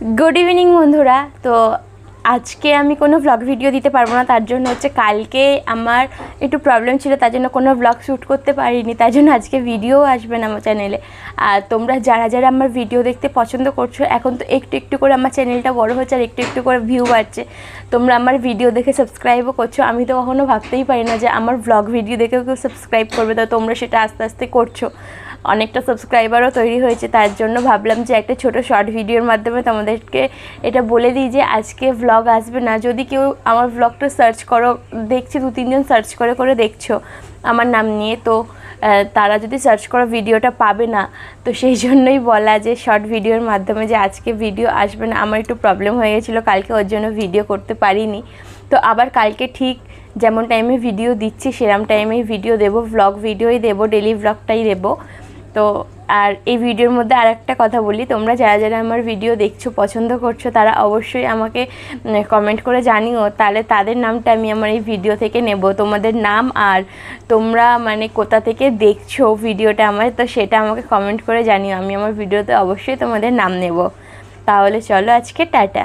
Good evening বন্ধুরা। তো আজকে আমি কোনো ভ্লগ ভিডিও দিতে পারব না, তার জন্য হচ্ছে কালকে আমার একটু প্রবলেম ছিল, তার জন্য কোনো ভ্লগ শ্যুট করতে পারিনি, তার জন্য আজকে ভিডিও আসবে না আমার চ্যানেলে আর তোমরা যারা যারা আমার ভিডিও দেখতে পছন্দ করছ, এখন তো একটু একটু করে আমার চ্যানেলটা বড় হচ্ছে আর একটু একটু করে ভিউ বাড়ছে। তোমরা আমার ভিডিও দেখে সাবস্ক্রাইবও করছ, আমি তো কখনো ভাবতেই পারি না যে আমার ভ্লগ ভিডিও দেখেও কেউ সাবস্ক্রাইব করবে, তো তোমরা সেটা আস্তে আস্তে করছ। অনেকটা সাবস্ক্রাইবারও তৈরি হয়েছে, তার জন্য ভাবলাম যে একটা ছোট শর্ট ভিডিওর মাধ্যমে তোমাদেরকে এটা বলে দিই যে আজকে ভ্লগ আসবে না। যদি কেউ আমার ভ্লগটা সার্চ করো, দেখছি, দু তিনজন সার্চ করে করে দেখছ আমার নাম নিয়ে, তো তারা যদি সার্চ করো ভিডিওটা পাবে না, তো সেই জন্যই বলা যে শর্ট ভিডিওর মাধ্যমে যে আজকে ভিডিও আসবে না। আমার একটু প্রবলেম হয়ে গেছিল, কালকে ওর জন্য ভিডিও করতে পারিনি। তো আবার কালকে ঠিক যেমন টাইমে ভিডিও দিচ্ছি, সেরম টাইমেই ভিডিও দেবো ভ্লগ ভিডিওই দেবো ডেলি ভ্লগটাই দেবো। তো আর এই ভিডিওর মধ্যে আর একটা কথা বলি, তোমরা যারা যারা আমার ভিডিও দেখছ, পছন্দ করছ, তারা অবশ্যই আমাকে কমেন্ট করে জানিও। তাহলে তাদের নামটা আমি আমার এই ভিডিও থেকে নেব। তোমাদের নাম আর তোমরা মানে কোথা থেকে দেখছ ভিডিওটা আমার তো সেটা আমাকে কমেন্ট করে জানিও। আমি আমার ভিডিওতে অবশ্যই তোমাদের নাম নেব। তাহলে চলো আজকে টাটা।